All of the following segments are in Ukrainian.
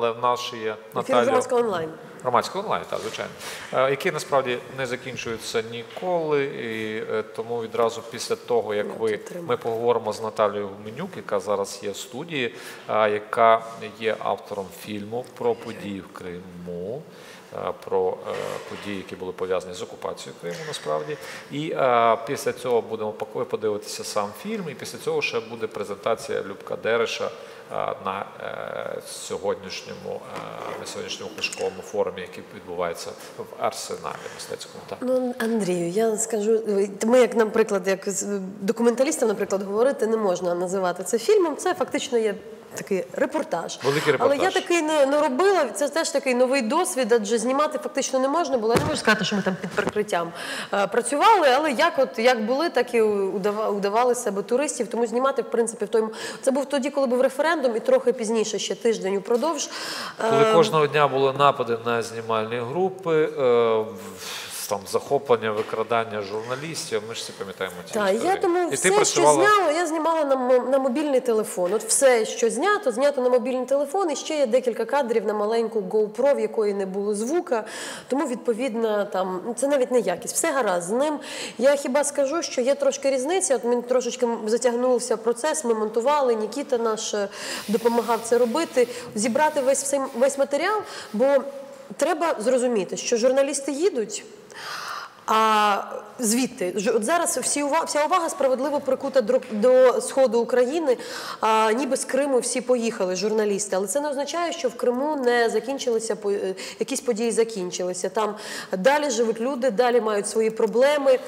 але в нас ще є Ефір Наталія. громадського онлайн. Громадська онлайн, так, звичайно, Який які насправді не закінчуються ніколи, і е, тому відразу після того, як ви ми поговоримо з Наталією Гуменюк, яка зараз є в студії, е, яка є автором фільму про події в Криму. Е, Про е, події, які були пов'язані з окупацією Криму, насправді, і е, після цього будемо подивитися сам фільм, і після цього ще буде презентація Любка Дереша на сьогоднішньому на сьогоднішньому книжковому форумі, який відбувається в арсеналі мистецькому. Так. Ну, Андрію, я скажу, ми, як, наприклад, як з- документалістам, наприклад, говорити не можна називати це фільмом. Це фактично є. Такий репортаж. Великий репортаж. Але я такий не, не робила. Це теж такий новий досвід, адже знімати фактично не можна було. Я не можу сказати, що ми там під прикриттям е, працювали, але як от як були, так і удава- удавали себе туристів. Тому знімати, в принципі, в той це був тоді, коли був референдум, і трохи пізніше, ще тиждень упродовж. Коли Е, кожного дня були напади на знімальні групи, е, там захоплення, викрадання журналістів. Ми ж всі пам'ятаємо ці Так, історії. я тому І все, працювала що зняла, я знімала на, на мобільний телефон. От все, що знято, знято на мобільний телефон. І ще є декілька кадрів на маленьку GoPro, в якої не було звука. Тому, відповідно, там це навіть не якість. Все гаразд з ним. Я хіба скажу, що є трошки різниця. От він трошечки затягнувся процес. Ми монтували. Нікіта наш е, допомагав це робити, зібрати весь весь матеріал. Бо треба зрозуміти, що журналісти їдуть. А звідти от зараз всі увага, вся увага справедливо прикута до, сходу України. А, ніби з Криму всі поїхали журналісти, але це не означає, що в Криму не закінчилися е, якісь події закінчилися. Там далі живуть люди, далі мають свої проблеми.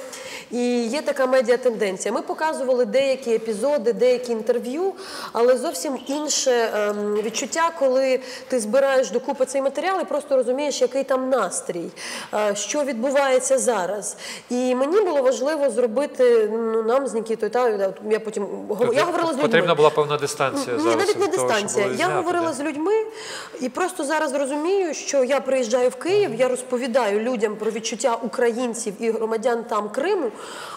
І є така медіатенденція. Ми показували деякі епізоди, деякі інтерв'ю, але зовсім інше ем, відчуття, коли ти збираєш докупи цей матеріал і просто розумієш, який там настрій, е, що відбувається зараз. І мені було важливо зробити ну, нам з Нікітою. Та я потім гов- я говорила з людьми. Потрібна була певна дистанція Ні, зараз. навіть не того, дистанція. Я знято, говорила да? з людьми і просто зараз розумію, що я приїжджаю в Київ, я розповідаю людям про відчуття українців і громадян там Криму,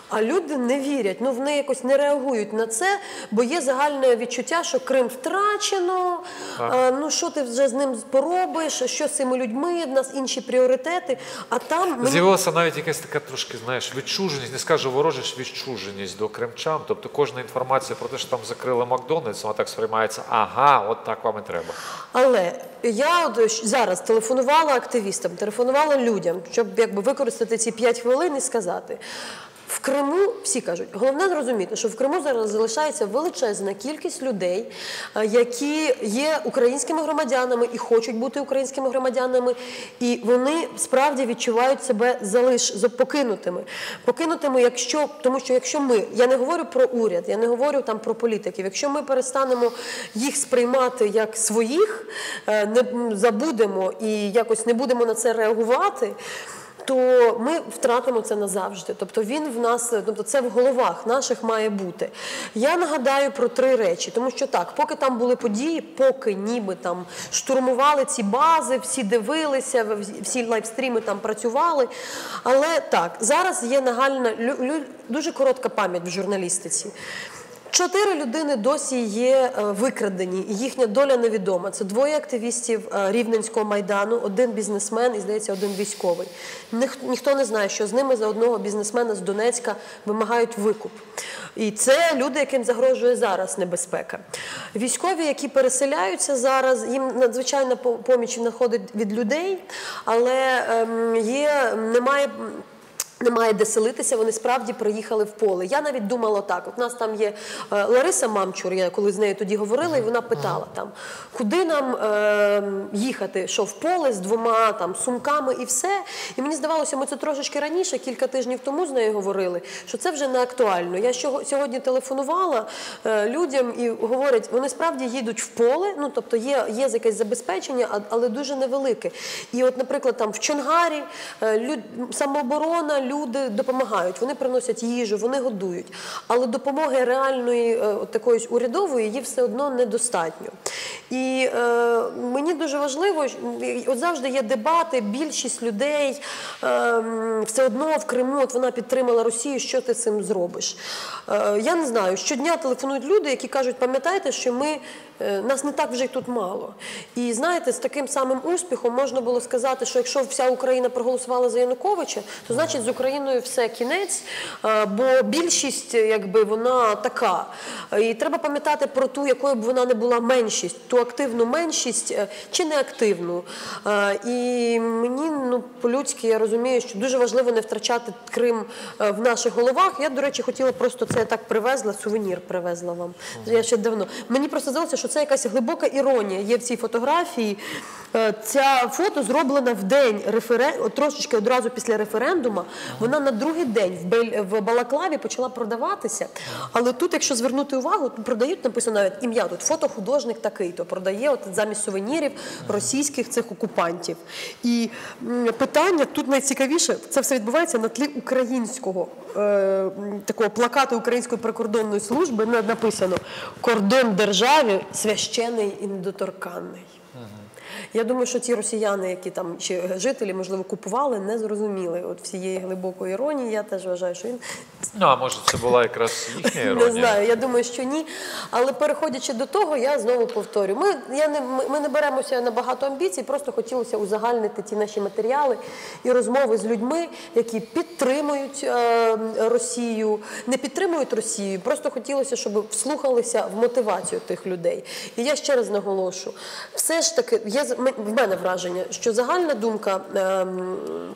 а люди не вірять. Ну вони якось не реагують на це, бо є загальне відчуття, що Крим втрачено. а, ну що ти вже з ним поробиш? Що з цими людьми? В нас інші пріоритети. А там мені З'явилася навіть якась така трошки, знаєш, відчуженість, не скажу ворожість, відчуженість до кримчан. Тобто кожна інформація про те, що там закрили Макдональдс, вона так сприймається, ага, от так вам і треба. Але я от зараз телефонувала активістам, телефонувала людям, щоб якби використати ці 5 хвилин і сказати. В Криму всі кажуть, головне зрозуміти, що в Криму зараз залишається величезна кількість людей, е, які є українськими громадянами і хочуть бути українськими громадянами, і вони справді відчувають себе залиш покинутими. Покинутими, якщо тому, що якщо ми, я не говорю про уряд, я не говорю там про політиків, якщо ми перестанемо їх сприймати як своїх, е, не забудемо і якось не будемо на це реагувати. То ми втратимо це назавжди. Тобто він в нас, тобто це в головах наших має бути. Я нагадаю про три речі, тому що так, поки там були події, поки ніби там штурмували ці бази, всі дивилися, всі лайвстріми там працювали. Але так, зараз є нагальна дуже коротка пам'ять в журналістиці. Чотири людини досі є е, викрадені, їхня доля невідома. Це двоє активістів е, Рівненського майдану, один бізнесмен і здається, один військовий. Ніх- ніхто не знає, що з ними за одного бізнесмена з Донецька вимагають викуп. І це люди, яким загрожує зараз небезпека. Військові, які переселяються зараз, їм надзвичайна поміч надходить від людей, але ем, є немає. Немає де селитися, вони справді приїхали в поле. Я навіть думала так. От у нас там є е, Лариса Мамчур, я коли з нею тоді говорила, і вона питала там, куди нам е, їхати, що в поле з двома там сумками і все. І мені здавалося, ми це трошечки раніше, кілька тижнів тому з нею говорили, що це вже не актуально. Я сьогодні телефонувала е, людям і говорять, вони справді їдуть в поле, ну тобто є, є якесь забезпечення, але дуже невелике. І от, наприклад, там в Чонгарі е, люд, самооборона, люди допомагають, вони приносять їжу, вони годують. Але допомоги реальної, е, такої урядової, її все одно недостатньо. І е, мені дуже важливо, от завжди є дебати, більшість людей е, все одно в Криму от вона підтримала Росію, що ти цим зробиш? Е, я не знаю, щодня телефонують люди, які кажуть, пам'ятаєте, що ми. е, Нас не так вже й тут мало. І знаєте, з таким самим успіхом можна було сказати, що якщо вся Україна проголосувала за Януковича, то значить з Україною все кінець, е, бо більшість, е, якби вона така. Е, І треба пам'ятати про ту, якою б вона не була меншість, ту активну меншість чи неактивну. І мені ну по-людськи я розумію, що дуже важливо не втрачати Крим в наших головах. Я, до речі, хотіла просто це так привезла, сувенір привезла вам. Я ще давно. Мені просто здалося, що це якась глибока іронія є в цій фотографії. Е, Ця фото зроблена в день референ... трошечки одразу після референдуму. Вона на другий день в, Бель... Балаклаві почала продаватися. Але тут, якщо звернути увагу, тут продають написано навіть ім'я. Тут фотохудожник такий, то продає замість сувенірів російських цих окупантів. І питання тут найцікавіше, це все відбувається на тлі українського е, такого плакату Української прикордонної служби. на- Написано Кордон державі священий і недоторканний. Я думаю, що ті росіяни, які там чи жителі, можливо, купували, не зрозуміли от всієї глибокої іронії. Я теж вважаю, що він Ну, а може, це була якраз їхня іронія? не знаю. Я думаю, що ні. Але переходячи до того, я знову повторю. Ми, я не, ми, не беремося на багато амбіцій, просто хотілося узагальнити ті наші матеріали і розмови з людьми, які підтримують е, Росію, не підтримують Росію. Просто хотілося, щоб вслухалися в мотивацію тих людей. І я ще раз наголошу, все ж таки, з- в мене враження, що загальна думка. ду-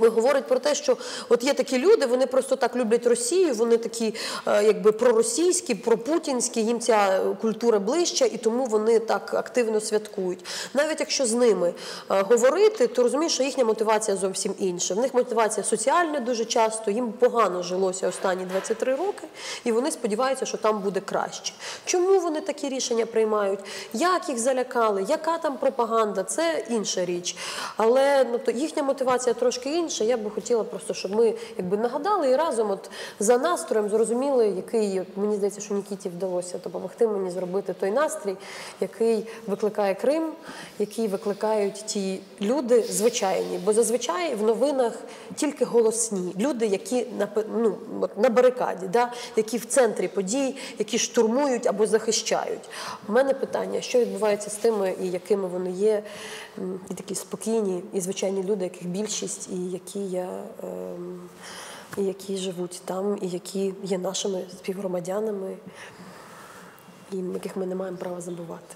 говорить про те, що от є такі люди, вони просто так люблять Росію, вони такі е, якби проросійські, пропутінські, їм ця культура ближча, і тому вони так активно святкують. Навіть якщо з ними е, говорити, то розумієш, що їхня мотивація зовсім інша. В них мотивація соціальна дуже часто, їм погано жилося останні 23 роки, і вони сподіваються, що там буде краще. Чому вони такі рішення приймають? Як їх залякали? Яка там пропаганда? Це інша річ. Але ну, то їхня мотивація трошки інша. Я би хотіла просто, щоб ми якби нагадали і разом, от за настроєм зрозуміли, який от, мені здається, що Нікіті вдалося допомогти мені зробити той настрій, який викликає Крим, який викликають ті люди звичайні. Бо зазвичай в новинах тільки голосні люди, які на ну, на барикаді, да? які в центрі подій, які штурмують або захищають. У мене питання, що відбувається з тими, і якими вони є, і такі спокійні, і звичайні люди, яких більшість, і які я. ем, і які живуть там, і які є нашими співгромадянами, і яких ми не маємо права забувати.